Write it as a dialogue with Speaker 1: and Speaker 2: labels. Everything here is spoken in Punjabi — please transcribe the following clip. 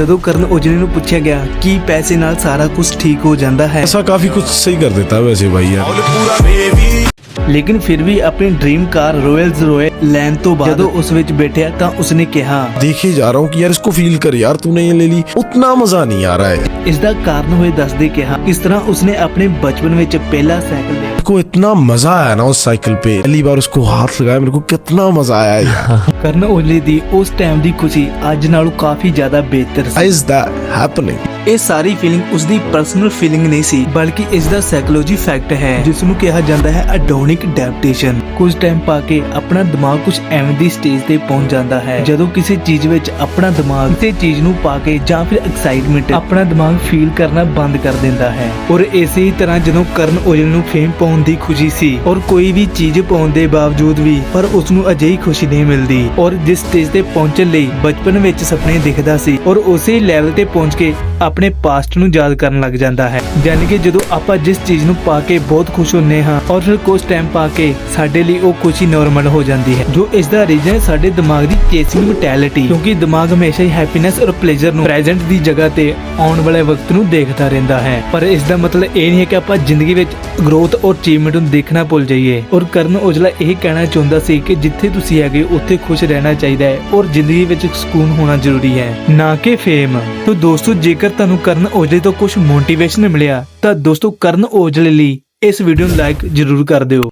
Speaker 1: ਜਦੋਂ ਕਰਨ ਔਜਲੇ ਨੂੰ ਪੁੱਛਿਆ ਗਿਆ ਕਿ ਪੈਸੇ ਨਾਲ ਸਾਰਾ ਕੁਝ ਠੀਕ ਹੋ ਜਾਂਦਾ ਹੈ
Speaker 2: ऐसा काफी कुछ सही कर देता है वैसे भाई यार
Speaker 1: ਲੇਕਿਨ ਫਿਰ ਵੀ ਆਪਣੀ ਡ੍ਰੀਮ ਕਾਰ ਰਾਇਲਸ ਰੋਇਲ ਲੈਣ ਤੋਂ ਬਾਅਦ ਜਦੋਂ ਉਸ ਵਿੱਚ ਬੈਠਿਆ ਤਾਂ ਉਸਨੇ ਕਿਹਾ
Speaker 2: देखे जा रहा हूँ कि यार इसको फील कर यार तूने ये ले ली उतना मजा नहीं आ रहा है
Speaker 1: ਇਸ ਦਾ ਕਾਰਨ ਹੋਏ ਦੱਸਦੇ ਕਿਹਾ ਕਿਸ ਤਰ੍ਹਾਂ ਉਸਨੇ ਆਪਣੇ ਬਚਪਨ ਵਿੱਚ ਪਹਿਲਾ ਸਾਈਕਲ ਲਿਆ
Speaker 2: मेरे को इतना मजा आया ना उस साइकिल पे पहली बार उसको हाथ लगाया मेरे को कितना मजा आया यार
Speaker 1: ਕਰਨ ਔਜਲੇ ਦੀ ਉਸ ਟਾਈਮ ਦੀ ਖੁਸ਼ੀ ਅੱਜ ਨਾਲੋਂ ਕਾਫੀ ਜ਼ਿਆਦਾ ਬਿਹਤਰ ਸੀ
Speaker 2: Why is that happening?
Speaker 1: ਇਹ ਸਾਰੀ ਫੀਲਿੰਗ ਉਸਦੀ ਪਰਸਨਲ ਫੀਲਿੰਗ ਨਹੀਂ ਸੀ, ਬਲਕਿ ਇਸ ਦਾ ਸਾਈਕੋਲੋਜੀ ਫੈਕਟ ਹੈ ਜਿਸ ਨੂੰ ਕਿਹਾ ਜਾਂਦਾ ਹੈ ਅਡੋਨਿਕ ਡੈਪਟੇਸ਼ਨ ਕੁਝ ਟਾਈਮ ਪਾ ਕੇ ਆਪਣਾ ਦਿਮਾਗ ਕੁਝ ਐਵੇਂ ਦੀ ਸਟੇਜ ਤੇ ਪਹੁੰਚ ਜਾਂਦਾ ਹੈ, ਜਦੋਂ ਕਿਸੇ ਚੀਜ਼ ਵਿੱਚ ਆਪਣਾ ਦਿਮਾਗ ਕਿਸੇ ਚੀਜ਼ ਨੂੰ ਪਾ ਕੇ ਜਾਂ ਫਿਰ ਐਕਸਾਈਟਮੈਂਟ ਆਪਣਾ ਦਿਮਾਗ ਫੀਲ ਕਰਨਾ ਬੰਦ ਕਰ ਦਿੰਦਾ ਹੈ। ਔਰ ਇਸੇ ਹੀ ਤਰ੍ਹਾਂ ਜਦੋਂ ਕਰਨ ਔਜਲ ਨੂੰ ਫੇਮ ਪਾਉਣ ਦੀ ਖੁਸ਼ੀ ਸੀ, ਔਰ ਕੋਈ ਵੀ ਚੀਜ਼ ਪਾਉਣ ਦੇ ਬਾਵਜੂਦ ਵੀ, ਪਰ ਉਸ ਨੂੰ ਅਜਿਹੀ ਖੁਸ਼ੀ ਨਹੀਂ ਮਿਲਦੀ। ਔਰ ਜਿਸ ਸਟੇਜ ਤੇ ਪਹੁੰਚਣ ਲਈ ਬਚਪਨ ਵਿੱਚ ਸੁਪਨੇ ਦਿਖਦਾ ਸੀ, ਔਰ ਉਸੇ ਲੈਵਲ ਤੇ ਪਹੁੰਚ ਕੇ ਆਪਣੇ ਪਾਸਟ ਨੂੰ ਯਾਦ ਕਰਨ ਲੱਗ ਜਾਂਦਾ ਹੈ। ਯਾਨੀ ਕਿ ਜਦੋਂ ਆਪਾਂ ਜਿਸ ਚੀਜ਼ ਨੂੰ ਪਾ ਕੇ ਬਹੁਤ ਖੁਸ਼ ਹੁੰਨੇ ਹਾਂ ਔਰ ਫਿਰ ਕੁਝ ਟਾਈਮ ਪਾ ਕੇ ਸਾਡੇ ਲਈ ਉਹ ਖੁਸ਼ੀ ਨਾਰਮਲ ਹੋ ਜਾਂਦੀ ਹੈ। ਜੋ ਇਸ ਦਾ ਰੀਜ਼ਨ ਸਾਡੇ ਦਿਮਾਗ ਦੀ ਚੇਸਿੰਗ ਮੈਂਟੈਲਿਟੀ ਕਿਉਂਕਿ ਦਿਮਾਗ ਹਮੇਸ਼ਾ ਹੀ ਹੈਪੀਨੈਸ ਔਰ ਪਲੇਜ਼ਰ ਨੂੰ ਪ੍ਰੈਜ਼ੈਂਟ ਦੀ ਜਗ੍ਹਾ ਤੇ ਆਉਣ ਵਾਲੇ ਵਕਤ ਨੂੰ ਦੇਖਦਾ ਰਹਿੰਦਾ ਹੈ। ਪਰ ਇਸ ਦਾ ਮਤਲਬ ਇਹ ਨਹੀਂ ਹੈ ਕਿ ਆਪਾਂ ਜ਼ਿੰਦਗੀ ਵਿੱਚ ਗਰੋਥ ਔਰ ਅਚੀਵਮੈਂਟ ਨੂੰ ਦੇਖਣਾ ਭੁੱਲ ਜਾਈਏ। ਔਰ ਕਰਨ ਔਜਲਾ ਇਹ ਕਹਿਣਾ ਚਾਹੁੰਦਾ ਸੀ ਕਿ ਜਿੱਥੇ ਤੁਸੀਂ ਹੈਗੇ, ਉੱਥੇ ਖੁਸ਼ ਰਹਿਣਾ ਚਾਹੀਦਾ ਹੈ ਔਰ ਜ਼ਿੰਦਗੀ ਵਿੱਚ ਸਕੂਨ ਹੋਣਾ ਜ਼ਰੂਰੀ ਹੈ। ਨਾ ਕਿ ਫੇਮ ਤਾਂ ਦੋਸਤੋ, ਜੇਕਰ ਤੁਹਾਨੂੰ ਕਰਨ ਔਜਲੇ ਤੋਂ ਕੁਝ ਮੋਟੀਵੇਸ਼ਨ ਮਿਲਿਆ, ਤਾਂ ਦੋਸਤੋ ਕਰਨ ਔਜਲੇ ਲਈ ਇਸ ਵੀਡੀਓ ਨੂੰ ਲਾਈਕ ਜ਼ਰੂਰ ਕਰ ਦਿਓ।